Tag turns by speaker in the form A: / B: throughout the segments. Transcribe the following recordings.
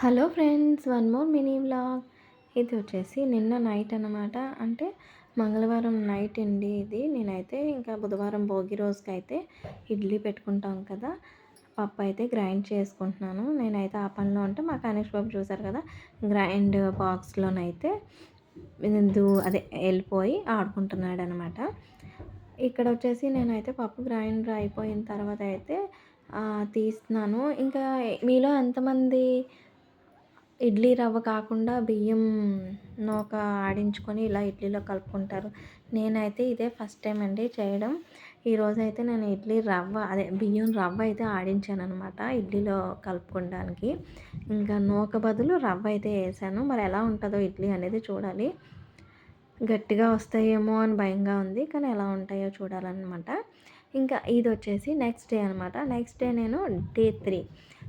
A: Hello friends one more mini vlog. ఇది వచ్చేసి నిన్న నైట్ అనమాట అంటే మంగళవారం నైట్ అండి ఇది. నేనైతే ఇంకా బుధవారం భోగి రోజుకి అయితే ఇడ్లీ పెట్టుకుంటాం కదా. పప్పు అయితే గ్రైండ్ చేసుకుంటున్నాను. నేనైతే ఆ పనిలో ఉంటే మా కనీష్ బాబు చూసారు కదా గ్రైండ్ బాక్స్లోనైతే అదే వెళ్ళిపోయి ఆడుకుంటున్నాడు అనమాట ఇక్కడ వచ్చేసి నేనైతే పప్పు గ్రైండర్ అయిపోయిన తర్వాత అయితే తీస్తున్నాను. ఇంకా మీలో ఎంతమంది ఇడ్లీ రవ్వ కాకుండా బియ్యం నూక ఆడించుకొని ఇలా ఇడ్లీలో కలుపుకుంటారు. నేనైతే ఇదే ఫస్ట్ టైం అండి చేయడం. ఈరోజు అయితే నేను ఇడ్లీ రవ్వ అదే బియ్యం రవ్వ అయితే ఆడించాను అనమాట ఇడ్లీలో కలుపుకోవడానికి. ఇంకా నూక బదులు రవ్వ అయితే వేసాను. మరి ఎలా ఉంటుందో ఇడ్లీ అనేది చూడాలి. గట్టిగా వస్తాయేమో అని భయంగా ఉంది కానీ ఎలా ఉంటాయో చూడాలన్నమాట. ఇంకా ఇది వచ్చేసి నెక్స్ట్ డే అనమాట నెక్స్ట్ డే నేను day three.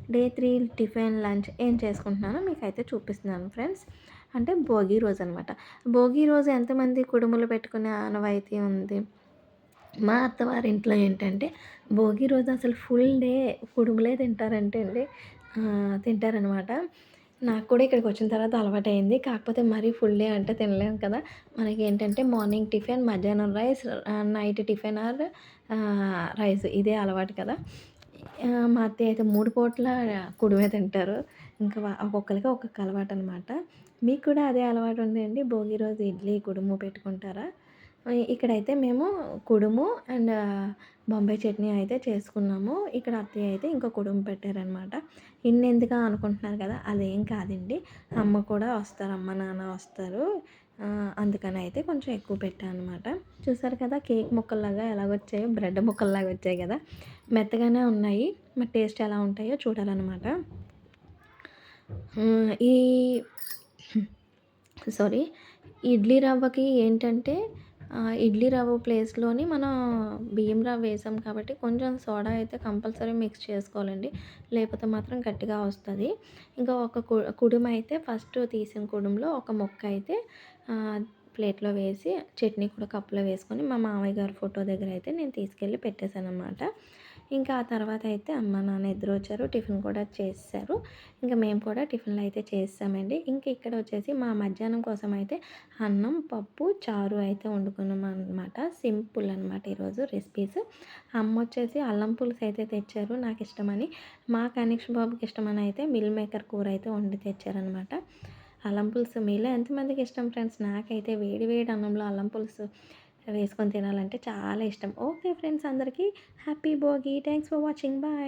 A: Day three tiffin lunch ఏం చేసుకుంటున్నానో మీకు అయితే చూపిస్తున్నాను ఫ్రెండ్స్. అంటే భోగి రోజు అనమాట భోగి రోజు ఎంతమంది కుడుములు పెట్టుకునే ఆనవాయితీ ఉంది? మా అత్తవారి ఇంట్లో ఏంటంటే భోగి రోజు అసలు ఫుల్ డే కుడుములే తింటారంటే అండి. తింటారనమాట నాకు కూడా ఇక్కడికి వచ్చిన తర్వాత అలవాటు అయింది కాకపోతే మరీ ఫుల్ డే అంటే తినలేము కదా. మనకి ఏంటంటే మార్నింగ్ టిఫిన్ మధ్యాహ్నం rice night tiffin or rice. ఇదే అలవాటు కదా. మా అత్తయ్య అయితే మూడు పూట్ల కుడుమే తింటారు. ఇంకా ఒక్కొక్కరికి ఒక్కొక్క అలవాటు అనమాట మీకు కూడా అదే అలవాటు ఉందండి? భోగి రోజు ఇడ్లీ కుడుము పెట్టుకుంటారా? ఇక్కడైతే మేము కుడుము అండ్ బొంబాయి చట్నీ అయితే చేసుకున్నాము. ఇక్కడ అత్తయ్య అయితే ఇంకో కుడుము పెట్టారనమాట ఇన్నెందుగా అనుకుంటున్నారు కదా అదేం కాదండి. అమ్మ కూడా వస్తారు అమ్మ నాన్న వస్తారు. అందుకని అయితే కొంచెం ఎక్కువ పెట్టాను అనమాట చూసారు కదా కేక్ ముక్కల్లాగా ఎలాగొచ్చాయో బ్రెడ్ ముక్కల్లాగా వచ్చాయి కదా. మెత్తగానే ఉన్నాయి. మరి టేస్ట్ ఎలా ఉంటాయో చూడాలన్నమాట. ఈ సారీ ఇడ్లీ రవ్వకి ఏంటంటే ఇడ్లీ రవ్వ ప్లేస్లోని మనం బియ్యం రవ్వ వేసాం కాబట్టి కొంచెం సోడా అయితే కంపల్సరీ మిక్స్ చేసుకోవాలండి. లేకపోతే మాత్రం గట్టిగా వస్తుంది. ఇంకా ఒక కుడుమ అయితే ఫస్ట్ తీసిన కుడుంలో ఒక మొక్క అయితే ప్లేట్లో వేసి చట్నీ కూడా కప్పులో వేసుకొని మా మామయ్య గారి ఫోటో దగ్గర అయితే నేను తీసుకెళ్ళి పెట్టేశాను అనమాట ఇంకా ఆ తర్వాత అయితే అమ్మ నాన్న ఇద్దరు వచ్చారు టిఫిన్ కూడా చేశారు. ఇంకా మేము కూడా టిఫిన్లు అయితే చేస్తామండి ఇంకా ఇక్కడ వచ్చేసి మా మధ్యాహ్నం కోసం అయితే అన్నం పప్పు చారు అయితే వండుకున్నాం అనమాట సింపుల్ అనమాట ఈరోజు రెసిపీస్ అమ్మ వచ్చేసి అల్లం పులుసు అయితే తెచ్చారు నాకు ఇష్టమని. మా కనెక్షన్ బాబుకి ఇష్టమని అయితే మిల్ మేకర్ కూర అయితే వండి తెచ్చారనమాట అల్లం పులుసు మీలో ఎంతమందికి ఇష్టం ఫ్రెండ్స్ నాకైతే వేడి వేడి అన్నంలో అల్లం పులుసు వేసుకొని తినాలంటే చాలా ఇష్టం. ఓకే ఫ్రెండ్స్ అందరికీ happy Bhogi. Thanks for watching. Bye.